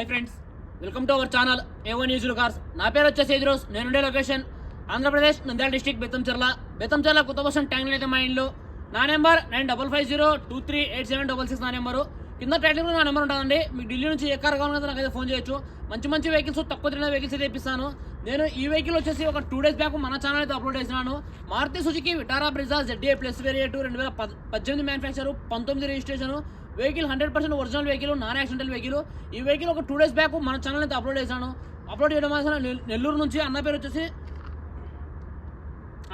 Hi friends welcome to our channel ఏవో news cars నా పేరు వచ్చేసి ఎదురోస్ నేనుండే లొకేషన్ ఆంధ్రప్రదేశ్ నంద్యాల డిస్టిక్ బెత్తంచెర్ల. బెత్తంచెర్ల కొత్త బస్సు ట్యాంక్ అయితే మా ఇంట్లో నా number nine double five zero two three eight seven double six నా నెంబరు. కింద టైటిల్ కూడా నా నెంబర్ ఉంటుందండి. మీకు ఢిల్లీ నుంచి ఏ కార్ కావాలన్నా నాకైతే ఫోన్ చేయొచ్చు. మంచి మంచి వెహికల్స్ తక్కువ తిరిగిన వెహికల్స్ అయితే ఇప్పిస్తాను. నేను ఈ వెహికల్ వచ్చేసి ఒక టూ డేస్ బ్యాక్ మన ఛానల్ అయితే అప్లోడ్ చేసినాను. Maruti Suzuki Vitara Brezza Z A plus variant రెండు వేల పద్- పద్దెనిమిది మ్యానుఫ్యాక్చర్ పంతొమ్మిది registration vehicle hundred percent original vehicle non accidental vehicle. ఈ వెహికల్ ఒక టూ డేస్ బ్యాక్ మన ఛానల్ అయితే అప్లోడ్ చేశాను. అప్లోడ్ చేయడం వల్ల నెల్లూరు నుంచి అన్న పేరు వచ్చేసి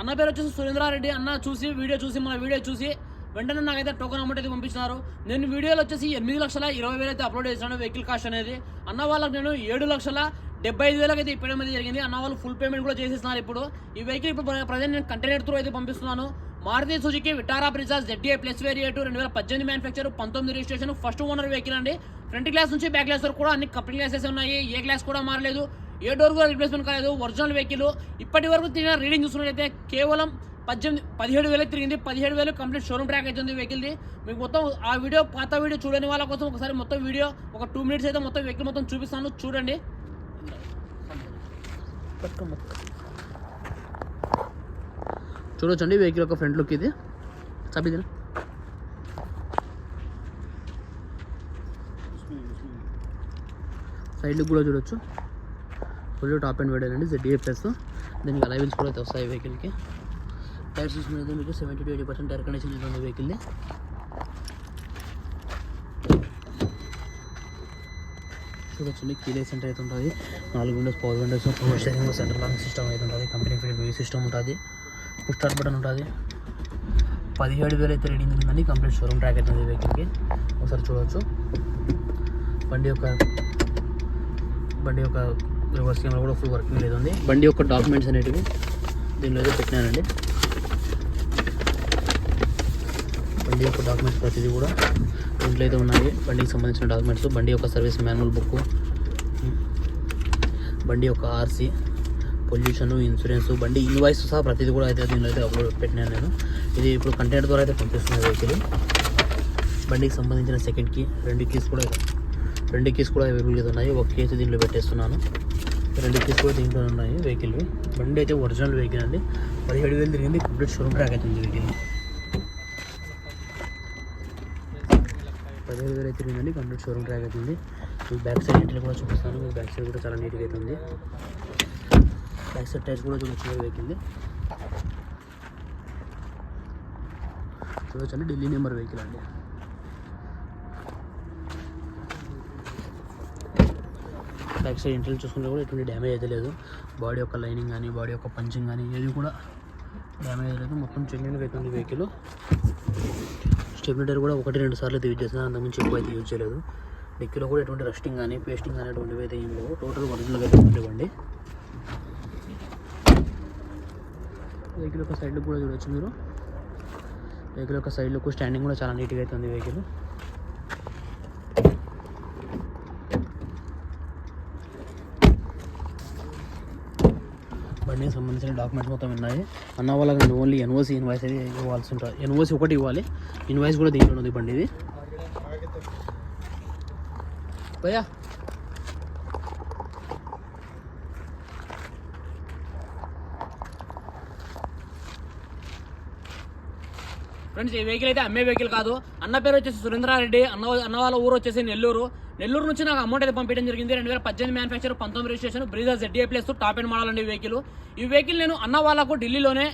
అన్న పేరు వచ్చేసి సురేంద్రారెడ్డి. అన్న చూసి వీడియో చూసి మన వీడియో చూసి వెంటనే నాకైతే టోకన్ అమౌంట్ అయితే పంపించినారు. నేను వీడియోలో వచ్చేసి ఎనిమిది లక్షల ఇరవై వేలు అయితే అప్లోడ్ చేశాను వెహికల్ కాస్ట్ అనేది. అన్న వాళ్ళకి నేను ఏడు లక్షల డెబ్బై ఐదు వేలకు అయితే ఇప్పడం అయితే జరిగింది. అన్న వాళ్ళు ఫుల్ పేమెంట్ కూడా చేసేస్తున్నారు ఇప్పుడు. ఈ వెహికల్ ఇప్పుడు ప్రజెంట్ నేను కంటైనర్ త్రూ అయితే పంపిస్తున్నాను. Maruti Suzuki Vitara Brezza Z D A plus variant రెండు వేల పద్దెనిమిది మ్యానుఫ్యాక్చర్ పంతొమ్మిది రిజిస్ట్రేషన్ ఫస్ట్ ఓనర్ వెహికల్ అండి. ఫ్రంట్ గ్లాస్ నుంచి బ్యాక్ గ్లాస్ వరకు కూడా అన్ని కంపెనీ గ్లాసెస్ ఉన్నాయి. ఏ గ్లాస్ కూడా మారలేదు. ఏ డోర్ కూడా రిప్లేస్మెంట్ కాలేదు. ఒరిజినల్ వెహికల్ ఇప్పటి వరకు తిరిగిన రీడింగ్ చూసుకున్నట్లయితే కేవలం పద్దెనిమిది పదిహేడు వేలు తిరిగింది. పదిహేడు వేలు కంప్లీట్ షోరూమ్ ట్రాక్ అవుతుంది వెహికల్ది మీకు మొత్తం ఆ వీడియో పాత వీడియో చూడని వాళ్ళ కోసం ఒకసారి మొత్తం వీడియో ఒక టూ మినిట్స్ అయితే మొత్తం వెహికల్ మొత్తం చూపిస్తాను. చూడండి. చూడొచ్చండి వెహికల్ యొక్క ఫ్రంట్ లుక్ ఇది చదివిదిన సైడ్ లుక్ కూడా చూడొచ్చు ఫుల్ టాప్ అండ్ వేడేనండి అండి జెడ్డీఏ ప్లస్ దీనికి అలైవిల్స్ కూడా అయితే వస్తాయి వెహికల్కి టైర్స్ మీద మీకు seventy to eighty percent tyre condition అయితే వెహికల్ని చూడొచ్చండి కీలే సెంటర్ అయితే ఉంటుంది నాలుగు windows power windows power steering centre lock system అయితే ఉంటుంది కంపెనీ ఫీల్డ్ వ్యూ సిస్టమ్ ఉంటుంది స్టార్ట్ బటన్ ఉంటుంది. పదిహేడు వేలు అయితే రీడింగ్ ఉందండి కంప్లీట్ షోరూమ్ ట్రాక్ అవుతుంది వెహికల్కి ఒకసారి చూడవచ్చు బండి యొక్క బండి యొక్క రివర్స్ కెమెరా కూడా ఫుల్ వర్కింగ్ లేదు ఉంది. బండి యొక్క డాక్యుమెంట్స్ అనేటివి దీనిలో అయితే పెట్టినానండి బండి యొక్క డాక్యుమెంట్స్ ప్రతిదీ కూడా దీంట్లో అయితే ఉన్నాయి. బండికి సంబంధించిన డాక్యుమెంట్స్ బండి యొక్క సర్వీస్ మాన్యువల్ బుక్ బండి యొక్క ఆర్సీ పొల్యూషన్ ఇన్సూరెన్స్ బండి ఇన్వాయిస్ సహా ప్రతిదీ కూడా అయితే దీనిలో అయితే అప్లోడ్ పెట్టినాను నేను. ఇది ఇప్పుడు కంటెంట్ ద్వారా అయితే పంపిస్తున్నాను వెహికల్ బండికి సంబంధించిన సెకండ్ కీ రెండు కీస్ కూడా రెండు కీస్ కూడా అవైలబుల్గా ఉన్నాయి. ఒక కేసు దీంట్లో పెట్టేస్తున్నాను. రెండు కీస్ కూడా దీంట్లో ఉన్నాయి వెహికల్వి బండి అయితే ఒరిజినల్ వెహికల్ అండి. పదిహేడు వేలు తిరిగింది. కంప్లీట్ షోరూమ్ ట్రాక్ అవుతుంది వెహికల్ పదిహేడు వేలు అయితే తిరిగిందండి. కంప్లీట్ షోరూమ్ ట్రాక్ అవుతుంది బ్యాక్ సైడ్ ఇంట్లో కూడా చూపిస్తాను. బ్యాక్ సైడ్ కూడా చాలా నీట్గా అయితే ఉంది. బ్యాక్ సైడ్ టైర్స్ కూడా చూడొచ్చు వెహికల్ చూడొచ్చండి ఢిల్లీ నెంబర్ వెహికల్ అండి. బ్యాక్ సైడ్ ఇంటర్లు చూసుకుంటే కూడా ఎటువంటి డ్యామేజ్ అయితే లేదు. బాడీ యొక్క లైనింగ్ కానీ బాడీ యొక్క పంచింగ్ కానీ ఏది కూడా డ్యామేజ్ లేదు. మొత్తం చెంగిన వెహికల్ వెహికల్ స్టెబిలిటర్ కూడా ఒకటి రెండు సార్లు అయితే యూజ్ చేసిన అంతకుమించి ఎక్కువ అయితే యూజ్ చేయలేదు. డిక్కీలో కూడా ఎటువంటి రస్టింగ్ కానీ పేస్టింగ్ కానీ అటువంటివి అయితే ఏం లేవు. టోటల్ ఒరిజినల్గా అయితే ఉండేవండి వెహికల్ యొక్క సైడ్ కూడా చూడొచ్చు మీరు. వెహికల్ యొక్క సైడ్ స్టాండింగ్ కూడా చాలా నీట్గా అయితే ఉంది వెహికల్. బండికి సంబంధించిన డాక్యుమెంట్స్ మొత్తం ఉన్నాయి. అన్న వాళ్ళకి ఓన్లీ ఎన్ఓసి ఇన్వాయిస్ అయితే ఇవ్వాల్సి ఉంటుంది ఎన్ఓసి ఒకటి ఇవ్వాలి. ఇన్వాయిస్ కూడా దీంట్లో ఉంది బండిది. భయ్యా! ఫ్రెండ్స్ ఈ వెహికల్ అయితే అమ్మే వెహికల్ కాదు. అన్న పేరు వచ్చేసి సురేంద్రారెడ్డి. అన్న అన్న వాళ్ళ ఊరు వచ్చేసి నెల్లూరు. నెల్లూరు నుంచి నాకు అమౌంట్ అయితే పంపించడం జరిగింది. రెండు వేల పద్దెనిమిది మ్యానుఫ్యాక్చర్ పంతొమ్మిది registration Brezza Z D A plus top and model అండి ఈ వెహికల్ ఈ వెహికల్ నేను అన్న వాళ్ళకు ఢిల్లీలోనే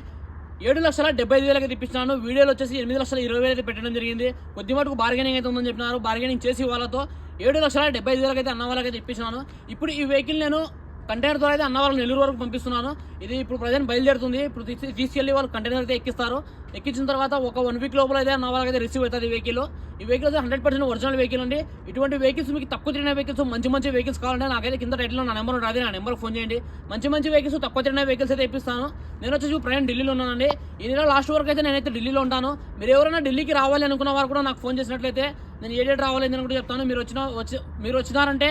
ఏడు లక్షల డెబ్బై ఐదు వేలకి తెప్పిస్తున్నాను. వీడియోలో వచ్చేసి ఎనిమిది లక్షల ఇరవై వేలు అయితే పెట్టడం జరిగింది. కొద్ది మటుకు బార్గెనింగ్ అయితే ఉందని చెప్పినారు. బార్గెనింగ్ చేసి వాళ్ళతో ఏడు లక్షల డెబ్బై ఐదు వేలకైతే అన్న వాళ్ళకైతే తెప్పించినాను ఇప్పుడు ఈ వెహికల్ నేను కంటైనర్ ద్వారా అయితే అన్నవరం నెల్లూరు వరకు పంపిస్తున్నాను. ఇది ఇప్పుడు ప్రజెంట్ బయలుదేరుతుంది. ఇప్పుడు తీసుకెళ్ళి వాళ్ళు కంటైనర్ అయితే ఎక్కిస్తారు. ఎక్కించిన తర్వాత ఒక వన్ వీక్ లోపల అయితే అన్న అయితే రిసీవ్ అవుతుంది ఈ వెహికల్ ఈ వెహికల్ అయితే హండ్రెడ్ పర్సెంట్ ఒరిజినల్ వెహికల్ అండి. ఇటువంటి వెహికల్స్ మీకు తక్కువ తిరిగిన వెహికల్స్ మంచి మంచి వెహికల్స్ కావాలంటే నాకైతే కింద టైట్లో నా నెంబర్ ఉంటుంది. నా నెంబర్ ఫోన్ చేయండి. మంచి మంచి వెహికల్స్ తక్కువ తిరిగిన వెహికల్స్ అయితే ఇప్పిస్తాను. నేను వచ్చేసి ప్రయాణం ఢిల్లీలో ఉన్నానండి. ఈ నెల లాస్ట్ వరకు అయితే నేనైతే ఢిల్లీలో ఉంటాను. మీరు ఎవరైనా ఢిల్లీకి రావాలి అనుకున్న వారు కూడా నాకు ఫోన్ చేసినట్లయితే నేను ఏ డేట్ రావాలి అని కూడా చెప్తాను. మీరు వచ్చిన వచ్చి మీరు వచ్చినారంటే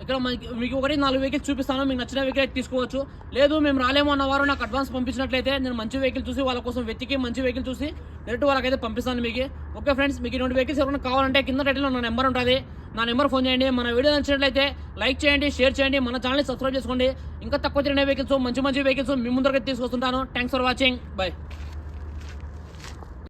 ఇక్కడ మనకి- మీకు ఒకటి నాలుగు వెహికల్స్ చూపిస్తాను మీకు నచ్చిన వెహికల్ తీసుకోవచ్చు. లేదు మేము రాలేము అన్న వారు నాకు అడ్వాన్స్ పంపించినట్లయితే నేను మంచి వెహికల్ చూసి వాళ్ళ కోసం వెతికి మంచి వెహికల్ చూసి డైరెక్ట్ వాళ్ళకైతే పంపిస్తాను మీకు. ఓకే ఫ్రెండ్స్ మీకు ఇటువంటి వెహికల్స్ ఎవరైనా కావాలంటే కింద టైటిల్లో నా నెంబర్ ఉంటుంది. నా నెంబర్ ఫోన్ చేయండి. మన వీడియో నచ్చినట్లయితే లైక్ చేయండి షేర్ చేయండి. మన ఛానల్ని సబ్స్క్రైబ్ చేసుకోండి. ఇంకా తక్కువ తిరిగిన వెహికల్స్ మంచి మంచి వెహికల్స్ మీ ముందరగా తీసుకొస్తుంటాను. Thanks for watching bye